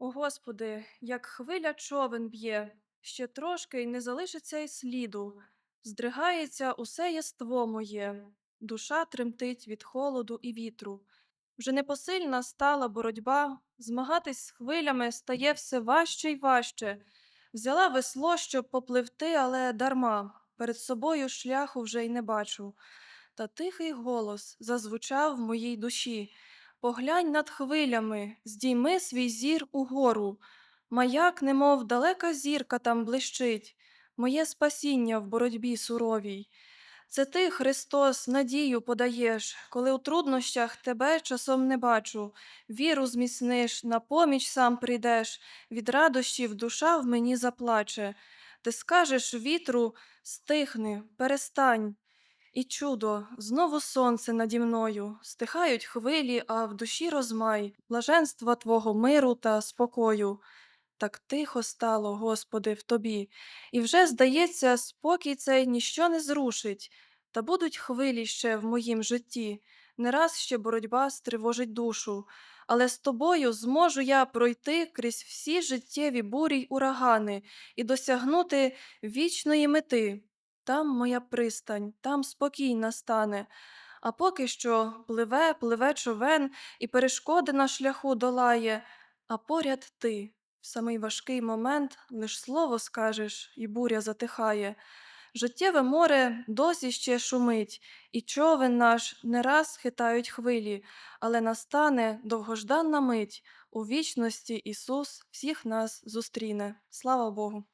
О Господи, як хвиля човен б'є, ще трошки й не залишиться й сліду. Здригається усе єство моє, душа тремтить від холоду і вітру. Вже непосильна стала боротьба, змагатись з хвилями стає все важче й важче. Взяла весло, щоб попливти, але дарма. Перед собою шляху вже й не бачу. Та тихий голос зазвучав в моїй душі. Поглянь над хвилями, здійми свій зір угору. Маяк, немов далека зірка там блищить, моє спасіння в боротьбі суровій. Це ти, Христос, надію подаєш, коли у труднощах тебе часом не бачу, віру зміцниш, на поміч сам прийдеш, від радощів душа в мені заплаче. Ти скажеш вітру, стихни, перестань. І чудо, знову сонце наді мною, стихають хвилі, а в душі розмай, блаженства Твого миру та спокою. Так тихо стало, Господи, в тобі, і вже, здається, спокій цей ніщо не зрушить, та будуть хвилі ще в моїм житті, не раз ще боротьба стривожить душу, але з тобою зможу я пройти крізь всі життєві бурі й урагани і досягнути вічної мети. Там моя пристань, там спокій настане. А поки що пливе, пливе човен, і перешкоди на шляху долає, а поряд ти. В самий важкий момент лиш слово скажеш, і буря затихає. Життєве море досі ще шумить, і човен наш не раз хитають хвилі, але настане довгожданна мить. У вічності Ісус всіх нас зустріне. Слава Богу!